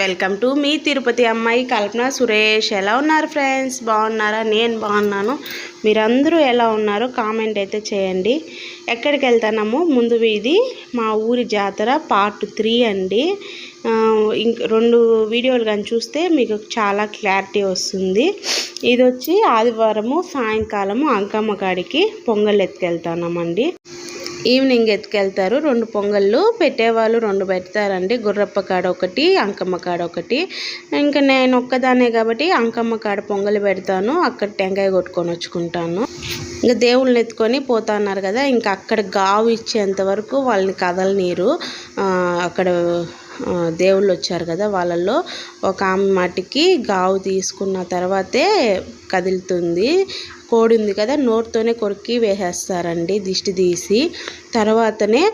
Welcome to me Tirupati అమ్మాయి కల్పన సురేష్. ఎలా ఉన్నారు ఫ్రెండ్స్? బాగున్నారా? నేను బాగున్నాను. మీరందరూ ఎలా ఉన్నారో కామెంట్ అయితే చేయండి. ఎక్కడికి వెళ్తున్నాము ముందు ఇది మా ఊరి జాతర పార్ట్ త్రీ అండి. ఇంక రెండు వీడియోలు కానీ చూస్తే మీకు చాలా క్లారిటీ వస్తుంది. ఇది వచ్చి ఆదివారము సాయంకాలము అంకమ్మ కాడికి పొంగల్ ఎత్తుకెళ్తున్నామండి. ఈవినింగ్ ఎత్తుకెళ్తారు. రెండు పొంగళ్ళు పెట్టేవాళ్ళు రెండు పెడతారండి. గుర్రప్ప కాడ ఒకటి అంకమ్మ కాడ ఒకటి. ఇంకా నేను ఒక్కదానే కాబట్టి అంకమ్మ కాడ పొంగలు పెడతాను. అక్కడ టెంకాయ కొట్టుకొని వచ్చుకుంటాను. ఇంకా దేవుళ్ళని ఎత్తుకొని పోతున్నారు కదా ఇంకా అక్కడ గావు ఇచ్చేంత వరకు వాళ్ళని కదలనీరు. అక్కడ దేవుళ్ళు వచ్చారు కదా వాళ్ళల్లో ఒక ఆమె మటుకి గావు తీసుకున్న తర్వాతే కదులుతుంది. కోడి ఉంది కదా నోటితోనే కొరికి వేసేస్తారండి దిష్టి తీసి. తర్వాతనే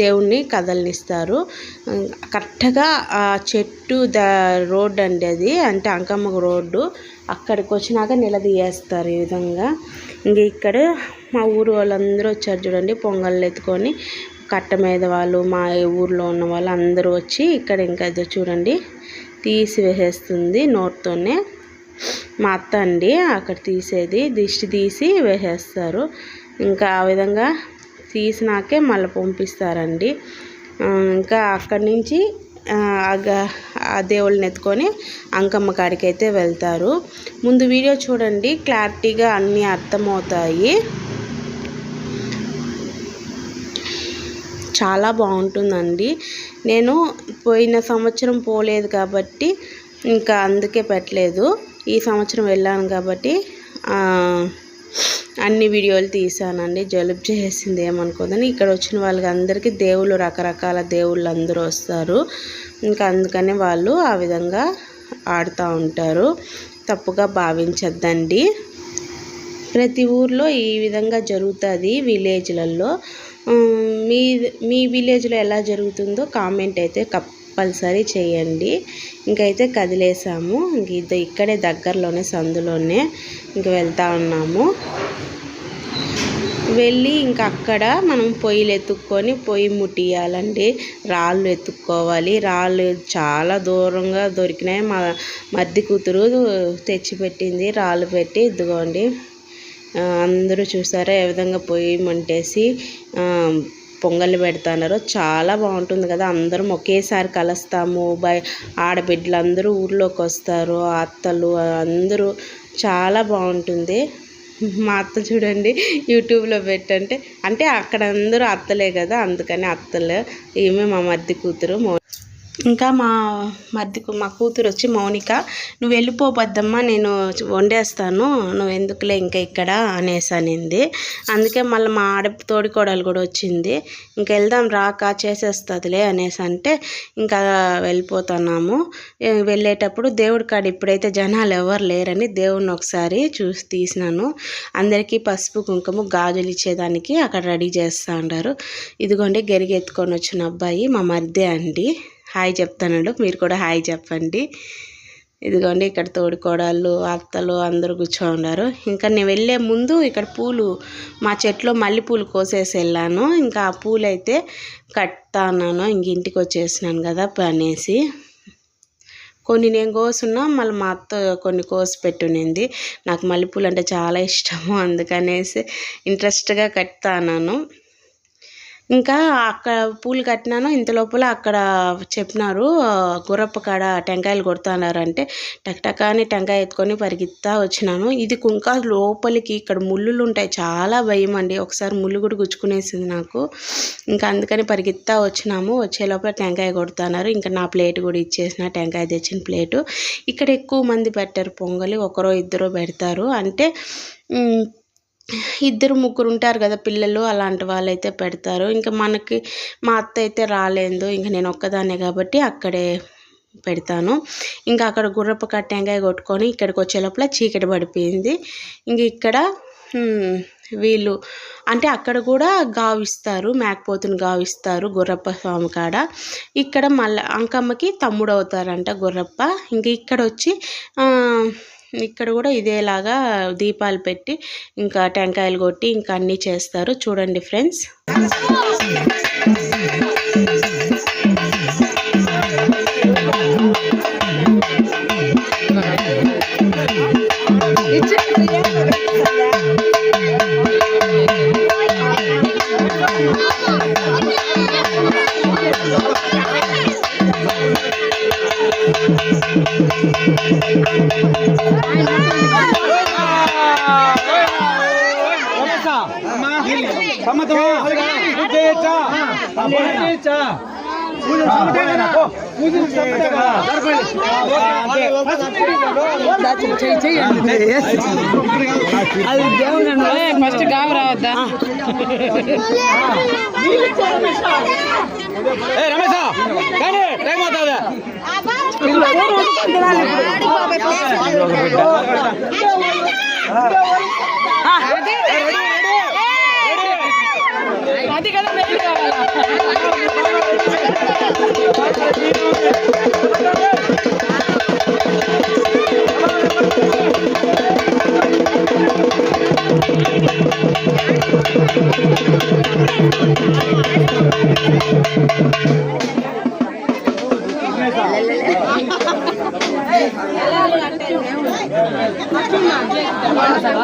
దేవుణ్ణి కదలనిస్తారు. కరెక్ట్గా ఆ చెట్టు ద రోడ్ అండి అది అంటే అంకమ్మ రోడ్డు అక్కడికి వచ్చినాక నిలదీయేస్తారు ఈ విధంగా. ఇంక ఇక్కడ మా ఊరు వాళ్ళందరూ వచ్చారు చూడండి పొంగళ్ళు ఎత్తుకొని. కట్ట మీద వాళ్ళు మా ఊర్లో ఉన్న వాళ్ళు అందరూ వచ్చి ఇక్కడ ఇంకా ఇదో చూడండి తీసి వేసేస్తుంది నోట్తోనే. మా అత్త అండి అక్కడ తీసేది దిష్టి తీసి వేసేస్తారు. ఇంకా ఆ విధంగా తీసినాకే మళ్ళీ పంపిస్తారండి. ఇంకా అక్కడి నుంచి ఆ దేవుళ్ళని ఎత్తుకొని అంకమ్మ కాడికి అయితే వెళ్తారు. ముందు వీడియో చూడండి క్లారిటీగా అన్నీ అర్థమవుతాయి. చాలా బాగుంటుందండి. నేను పోయిన సంవత్సరం పోలేదు కాబట్టి ఇంకా అందుకే పెట్టలేదు. ఈ సంవత్సరం వెళ్ళాను కాబట్టి అన్ని వీడియోలు తీసానండి జలుబు చేసింది ఏమనుకోదని ఇక్కడ వచ్చిన వాళ్ళకి అందరికీ దేవుళ్ళు రకరకాల దేవుళ్ళు అందరూ వస్తారు. ఇంకా అందుకని వాళ్ళు ఆ విధంగా ఆడుతూ ఉంటారు. తప్పుగా భావించద్దండి. ప్రతి ఊర్లో ఈ విధంగా జరుగుతుంది విలేజ్లలో. మీ మీ విలేజ్లో ఎలా జరుగుతుందో కామెంట్ అయితే కంపల్సరీ చేయండి. ఇంకైతే కదిలేసాము. ఇంక ఇది ఇక్కడే దగ్గరలోనే సందులోనే ఇంక వెళ్తా ఉన్నాము. వెళ్ళి ఇంకా అక్కడ మనం పొయ్యిలు ఎత్తుక్కొని పొయ్యి ముట్టియాలండి రాళ్ళు ఎత్తుక్కోవాలి. రాళ్ళు చాలా దూరంగా దొరికినాయి. మా మద్ది కూతురు తెచ్చిపెట్టింది. రాళ్ళు పెట్టి ఇదిగోండి. అందరూ చూసారా? ఏ విధంగా పొయ్యి మంటేసి ఆ, పొంగల్ చాలా బాగుంటుంది కదా. అందరం ఒకేసారి కలుస్తాము. బయ ఆడబిడ్డలు అందరూ ఊర్లోకి వస్తారు. అత్తలు అందరూ చాలా బాగుంటుంది. మా అత్త చూడండి యూట్యూబ్లో పెట్టంటే అంటే అక్కడ అందరూ అత్తలే కదా. అందుకని అత్తలు ఈమె మా మధ్య కూతురు ఇంకా మా మధ్య మా కూతురు వచ్చి మౌనిక నువ్వు వెళ్ళిపోబద్దమ్మా నేను వండేస్తాను నువ్వు ఎందుకులే ఇంకా ఇక్కడ? అనేసి అనింది. అందుకే మళ్ళీ మా ఆడ తోడికోడలు కూడా వచ్చింది. ఇంకా వెళ్దాం రాక చేసేస్తుందిలే అనేసి అంటే ఇంకా వెళ్ళిపోతున్నాము. వెళ్ళేటప్పుడు దేవుడి కాడ ఇప్పుడైతే జనాలు ఎవరు లేరని దేవుడిని ఒకసారి చూసి తీసినాను. అందరికీ పసుపు కుంకుమ గాజులు ఇచ్చేదానికి అక్కడ రెడీ చేస్తూ ఉంటారు ఇదిగోండి గెరిగెత్తుకొని వచ్చిన అబ్బాయి మా మరిదే అండి. హాయ్ చెప్తానండు. మీరు కూడా హాయ్ చెప్పండి. ఇదిగోండి ఇక్కడ తోడుకోడళ్ళు అత్తలు అందరూ కూర్చో ఉన్నారు. ఇంకా నేను వెళ్ళే ముందు ఇక్కడ పూలు మా చెట్లో మల్లెపూలు కోసేసి వెళ్ళాను. ఇంకా ఆ పూలు అయితే కడతా ఉన్నాను ఇంక ఇంటికి వచ్చేసినాను కదా అనేసి కొన్ని నేను కోసున్నా మళ్ళీ మా అత్త కొన్ని కోసి పెట్టునింది. నాకు మల్లెపూలు అంటే చాలా ఇష్టము అందుకనేసి ఇంట్రెస్ట్గా కడతాను ఇంకా అక్కడ పూలు కట్టినాను. ఇంత లోపల అక్కడ చెప్పినారు గుర్రపు గుర్రప్ప కాడ టెంకాయలు కొడుతున్నారంటే అంటే టక్టకాని టెంకాయ ఎత్తుకొని పరిగెత్తా వచ్చినాను. ఇది ఇంకా లోపలికి ఇక్కడ ముళ్ళులు ఉంటాయి. చాలా భయం అండి. ఒకసారి ముళ్ళు కూడా గుచ్చుకునేసింది నాకు. ఇంకా అందుకని పరిగెత్తా వచ్చినాము. వచ్చే లోపల టెంకాయ కొడుతున్నారు. ఇంకా నా ప్లేట్ కూడా ఇచ్చేసిన టెంకాయ తెచ్చిన ప్లేటు. ఇక్కడ ఎక్కువ మంది పెట్టారు పొంగలి ఒకరో ఇద్దరో పెడతారు. అంటే ఇద్దరు ముగ్గురు ఉంటారు కదా పిల్లలు అలాంటి వాళ్ళైతే పెడతారు. ఇంకా మనకి మా అత్త అయితే రాలేదు ఇంకా నేను ఒక్కదాన్నే కాబట్టి అక్కడే పెడతాను. ఇంకా అక్కడ గుర్రపు కట్టెంకాయ కొట్టుకొని ఇక్కడికి వచ్చే లోపల చీకటి పడిపోయింది. ఇంక ఇక్కడ వీళ్ళు అంటే అక్కడ కూడా గావిస్తారు మేకపోతుని గావిస్తారు గుర్రప్ప స్వామి కాడ. ఇక్కడ మళ్ళీ అంకమ్మకి తమ్ముడు అవుతారంట గుర్రప్ప. ఇంక ఇక్కడ వచ్చి ఇక్కడ కూడా ఇదేలాగా దీపాలు పెట్టి ఇంకా టెంకాయలు కొట్టి ఇంకా అన్నీ చేస్తారు. చూడండి ఫ్రెండ్స్. సమ్మతమా చేయొచ్చా చేయొచ్చా ఫస్ట్ గావ రావద్దా రమేష్ అది కదా మెయిన్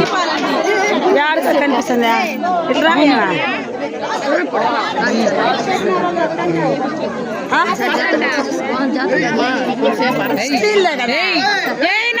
కావాలా యాడ కనిపిస్తుందా ఇట్లా రమేషనా చెట్టు ప్లేట్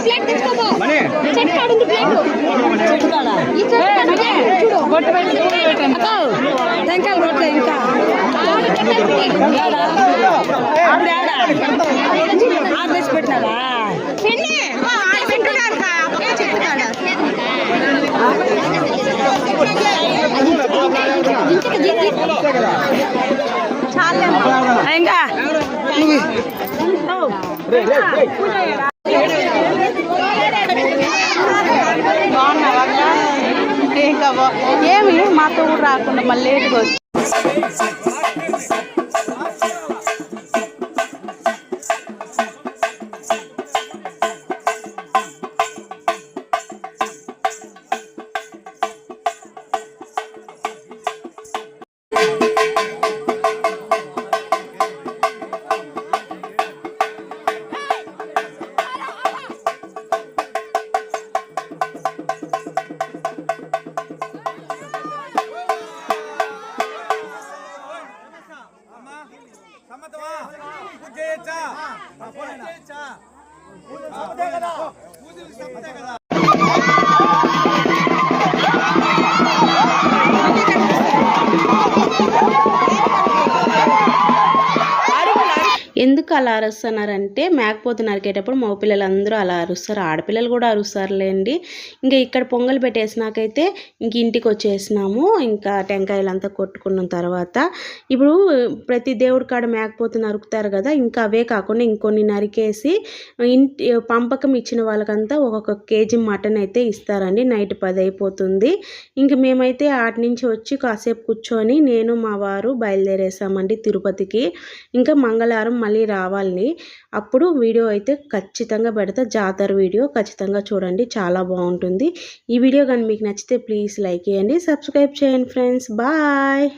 ప్లేట్ ఈ చెట్టు చూడు బొట్టు పెట్టి పూలు పెట్టండి టెంకాయలు కొట్టే ఇంకా ఏడా? ఆవిడ ఏడా? ఆవిడ తెచ్చి పెట్టినారా ఇంకా బాగున్నావా ఇంకా బా- ఏమి మాతో కూడా రాకుండా మళ్ళీ లేటుగా వచ్చి కదా ఎందుకు అలా అరుస్తున్నారంటే మేకపోతు నరికేటప్పుడు మగపిల్లలు పిల్లలందరూ అలా అరుస్తారు. ఆడపిల్లలు కూడా అరుస్తారులేండి. ఇంకా ఇక్కడ పొంగల్ పెట్టేసినాకైతే ఇంక ఇంటికి వచ్చేసినాము. ఇంకా టెంకాయలంతా కొట్టుకున్న తర్వాత ఇప్పుడు ప్రతి దేవుడి కాడ మేకపోతు నరుకుతారు కదా ఇంకా అవే కాకుండా ఇంకొన్ని నరికేసి ఇంటి పంపకం ఇచ్చిన వాళ్ళకంతా ఒక్కొక్క కేజీ మటన్ అయితే ఇస్తారండి. నైట్ పది అయిపోతుంది. ఇంక మేమైతే ఆటి నుంచి వచ్చి కాసేపు కూర్చొని నేను మా వారు బయలుదేరేసామండి తిరుపతికి. ఇంకా మంగళవారం మళ్ళీ రావాలి అప్పుడు వీడియో అయితే ఖచ్చితంగా పెడతా. జాతర వీడియో ఖచ్చితంగా చూడండి. చాలా బాగుంటుంది. ఈ వీడియో కానీ మీకు నచ్చితే ప్లీజ్ లైక్ చేయండి. సబ్స్క్రైబ్ చేయండి ఫ్రెండ్స్. బాయ్.